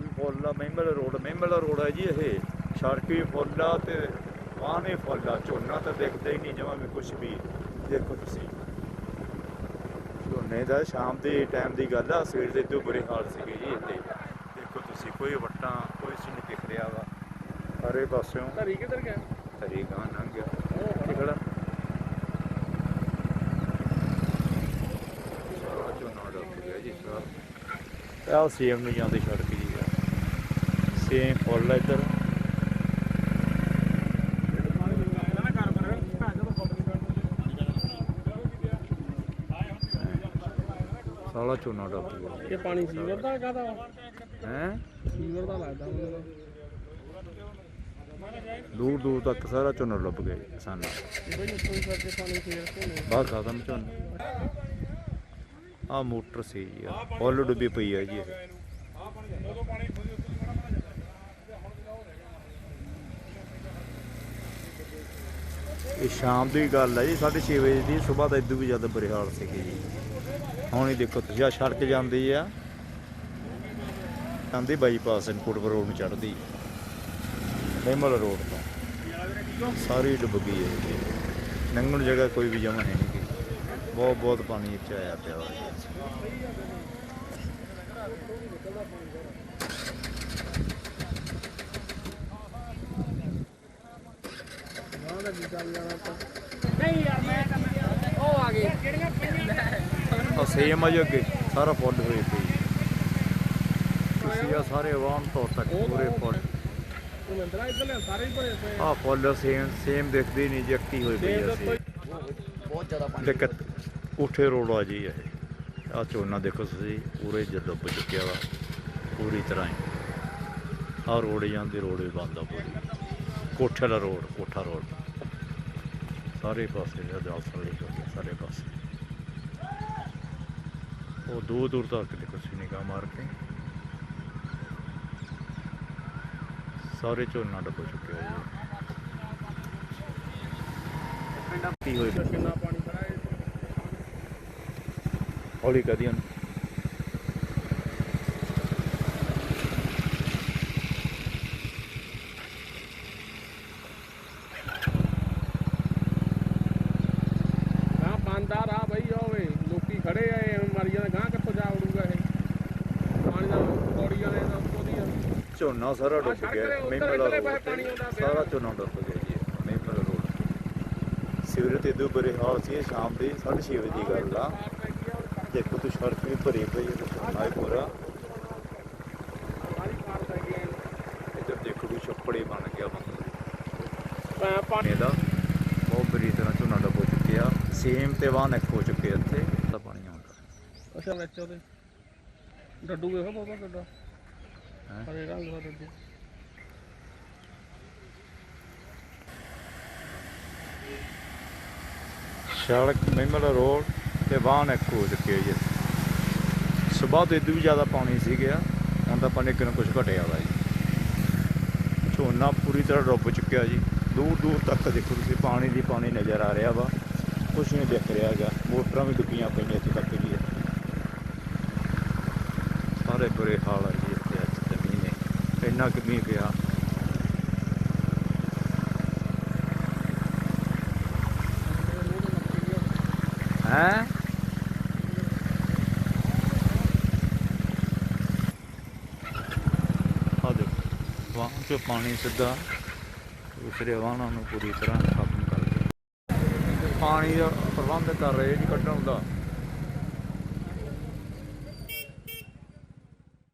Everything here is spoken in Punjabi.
ਵੀ ਫੁੱਲ ਆ ਮਹਿਮਲ ਰੋਡ ਮਹਿਮਲ ਰੋਡ ਹੈ ਜੀ ਇਹ। ਸੜਕ ਵੀ ਫੁੱਲ ਆ ਤੇ ਵਾਹਨ ਫੁੱਲ ਆ ਝੋਨਾ ਤਾਂ ਦਿਖਦਾ ਹੀ ਨਹੀਂ ਜਮਾਂ ਵੀ ਕੁਝ ਵੀ। ਦੇਖੋ ਤੁਸੀਂ। ਝੋਨੇ ਦਾ ਸ਼ਾਮ ਦੇ ਟਾਈਮ ਦੀ ਗੱਲ ਆ ਸਵੇਰ ਦੇ ਤੋਂ ਬੁਰੇ ਹਾਲ ਸੀਗੇ ਜੀ ਇੱਥੇ। ਦੇਖੋ ਤੁਸੀਂ ਕੋਈ ਵੱਟਾਂ ਕੋਈ ਨਹੀਂ ਦਿਖ ਰਿਹਾ ਵਾ। ਸਾਰੇ ਪਾਸਿਓਂ ਧਰੀ ਕਿੱਧਰ ਗਿਆ? ਹਰੀ ਗਾਂ ਲੰਘ ਗਿਆ। ਖੜਾ। ਸਾਰਾ ਝੋਨਾ ਡੁੱਬ ਗਿਆ ਜੀ ਸਾਰਾ। ਨੂੰ ਜਾਂਦੀ ਸੜਕ ਜੀ। ਫੁੱਲ ਆ ਇੱਧਰ। ਸਾਲਾ ਝੋਨਾ ਡੁੱਬ ਗਿਆ। ਇਹ ਪਾਣੀ ਸੀਵਰ ਦਾ ਕਾਦਾ ਹੈ? ਸੀਵਰ ਦਾ ਲੱਗਦਾ ਦੂਰ ਦੂਰ ਤੱਕ ਸਾਰਾ ਝੋਨਾ ਗਿਆ ਜੀ ਕਿਸਾਨਾਂ ਬਾਹਰ ਖਤਮ ਝੋਨਾ। ਆ ਮੋਟਰ ਸੀ ਆ। ਫੁੱਲ ਡੁੱਬੀ ਪਈ ਆ ਜੀ ਇਹ। ਇਹ ਸ਼ਾਮ ਦੀ ਗੱਲ ਹੈ ਜੀ 6:30 ਵਜੇ ਦੀ ਸਵੇਰ ਦਾ ਇਦੋਂ ਵੀ ਜ਼ਿਆਦਾ ਬੁਰੇ ਹਾਲ ਸੀਗੇ ਜੀ। ਹੁਣ ਹੀ ਦੇਖੋ, ਤੁਸੀਂ ਆ ਸੜਕ ਜਾਂਦੀ ਆ, ਜਾਂਦੀ ਬਾਈਪਾਸ ਇਨਪੁਟ ਰੋਡ ਨੂੰ ਚੜ੍ਹਦੀ। ਮਹਿਮਲ ਰੋਡ ਤੋਂ। ਸਾਰੀ ਡੁੱਬ ਗਈ ਹੈ ਜੀ। ਲੰਘਣ ਜਗ੍ਹਾ ਕੋਈ ਵੀ ਜਮਾ ਹੈ ਨਹੀਂ ਬਹੁਤ ਬਹੁਤ ਪਾਣੀ ਇੱਥੇ ਆਇਆ ਪਿਆ ਵਾ ਜੀ। ਗਾਂ ਦਾ ਕੀ ਚੱਲ ਜਾਣਾ ਆਪਾਂ। ਨਹੀਂ ਯਾਰ ਮੈਂ ਤਾਂ ਉਹ ਆ ਗਏ। ਕਿਹੜੀਆਂ ਪਈਆਂ? ਆ ਸੇਮ ਆ ਜੀ ਅੱਗੇ ਸਾਰਾ ਫੁੱਲ ਹੋਏ ਪਈ ਤੁਸੀਂ ਆ ਸਾਰੇ ਵਾਹਨ ਤੋਂ ਤੱਕ ਪੂਰੇ ਫੁੱਲ ਉਹ ਮੰਦਰਾ ਇੱਧਰ ਲੈ ਸਾਰੇ ਹੀ ਭਰੇ ਪਏ ਆ। ਫੁੱਲ ਸੇਮ ਸੇਮ ਦਿਖਦੇ ਹੀ ਨਹੀਂ ਜੀ ਅੱਕੀ ਹੋਈ ਪਈ ਆ ਬਹੁਤ ਜ਼ਿਆਦਾ ਦਿੱਕਤ ਉਠੇ ਰੋਡ ਆ ਜੀ ਇਹ। ਆ ਝੋਨਾ ਦੇਖੋ ਤੁਸੀਂ ਪੂਰੇ ਜਦ ਚੁੱਕਿਆ ਵਾ ਪੂਰੀ ਤਰ੍ਹਾਂ ਹੀ। ਆ ਰੋਡ ਜਾਂਦੀ ਰੋਡ ਵੀ ਬੰਦ ਆ ਪੂਰੀ। ਕੋਠੇ ਵਾਲਾ ਰੋਡ ਕੋਠਾ ਰੋਡ। ਸਾਰੇ ਪਾਸੇ ਅਸਲੀ ਹੋ ਗਿਆ ਸਾਰੇ ਪਾਸੇ। ਉਹ ਦੂਰ ਦੂਰ ਤੱਕ ਦੇਖੋ ਤੁਸੀਂ ਨਿਗਾਹ ਮਾਰ ਕੇ। ਸਾਰੇ ਝੋਨਾ ਡੁੱਬ ਚੁੱਕਿਆ ਹੋਈ ਕਿੰਨਾ ਪਾਣੀ ਭਰਾ ਹੈ ਹੌਲੀ ਕਦੀਆਂ ਗਾਂ ਬੰਦਾ ਰਾ ਬਈ ਹੋਵੇ ਲੋਕੀ ਖੜੇ ਆ ਇਹ ਮਰ ਜਾਂਦਾ ਗਾਂ ਕਿੱਥੋਂ ਜਾ ਉੜੂਗਾ ਇਹ? ਪਾਣੀ ਦਾ ਪੌੜੀ ਵਾਲੇ ਦਾ ਉੱਤੋਂ ਦੀ ਆ। ਝੋਨਾ ਸਾਰਾ ਡੁੱਬ ਗਿਆ ਦੇ ਇੱਧਰਲੇ ਰੋਡ ਤੇ। ਸਾਰਾ ਝੋਨਾ ਡੁੱਬ ਗਿਆ ਜੀ ਮਹਿਮਲ ਰੋਡ ਸਿਵਰ ਤੇ ਦੋ ਬਰੇ ਹਾਲ ਸੀ ਸ਼ਾਮ ਦੇ 6:30 ਵਜੇ ਦੀ ਗੱਲ ਆ। ਦੇਖੋ ਤੂੰ ਸੜਕ ਵੀ ਭਰੀ ਪਈ ਹੈ ਝੋਨਾ ਹੀ ਪੂਰਾ ਇੱਧਰ ਦੇਖੋ ਵੀ ਛੱਪੜੇ ਬਣ ਗਿਆ ਪਾ- ਪਾਣੀ ਦਾ ਬਹੁਤ ਬੁਰੀ ਤਰ੍ਹਾਂ ਝੋਨਾ ਡੁੱਬ ਚੁੱਕਿਆ। ਸੇਮ ਤੇ ਵਾਹਨ ਇੱਕ ਹੋ ਚੁੱਕੇ ਇੱਥੇ ਤਾਂ ਪਾਣੀ ਆਉਂਦਾ ਅੱਛਾ ਵਿੱਚ ਉਹਦੇ। ਡੱਡੂ ਵੇਖੋ ਬਾਬਾ ਹੈਂ? ਹਰੇ ਰੰਗ ਦਾ ਡੱਡੂ। ਸੜਕ ਮਹਿਮਲ ਰੋਡ ਤੇ ਵਾਹਨ ਇੱਕ ਹੋ ਚੁੱਕੇ ਜੀ। ਸਵੇਰ ਤੋਂ ਇਦੋਂ ਵੀ ਜ਼ਿਆਦਾ ਪਾਣੀ ਸੀ ਗਿਆ ਹੁਣ ਤਾਂ ਪਾਣੀ ਕਿੰਨਾ ਕੁਝ ਘਟਿਆ ਵਾ ਜੀ। ਝੋਨਾ ਪੂਰੀ ਤਰ੍ਹਾਂ ਡੁੱਬ ਚੁੱਕਿਆ ਜੀ। ਦੂਰ ਦੂਰ ਤੱਕ ਦੇਖੋ ਤੁਸੀਂ ਪਾਣੀ ਦੀ ਪਾਣੀ ਨਜ਼ਰ ਆ ਰਿਹਾ ਵਾ। ਕੁਛ ਨਹੀਂ ਦਿਖ ਰਿਹਾ ਹੈਗਾ। ਮੋਟਰਾਂ ਵੀ ਡੁੱਬੀਆਂ ਪਈਆਂ ਇੱਥੇ ਤੱਕ ਜੀ ਸਾਰੇ ਬੁਰੇ ਹਾਲ ਆ ਜੀ ਇੱਥੇ ਅੱਜ ਜ਼ਮੀਨ ਨੇ। ਇੰਨਾ ਕੁ ਮੀਂਹ ਪਿਆ। ਹੈ? ਆ ਦੇਖੋ, ਵਾਹਨ ਚੋਂ ਪਾਣੀ ਸਿੱਧਾ ਉਸਰੇ ਵਾਹਨਾਂ ਨੂੰ ਪੂਰੀ ਤਰ੍ਹਾਂ। ਪਾਣੀ ਦਾ ਪ੍ਰਬੰਧ ਕਰ ਰਹੇ ਜੀ ਕੱਢਣ ਦਾ।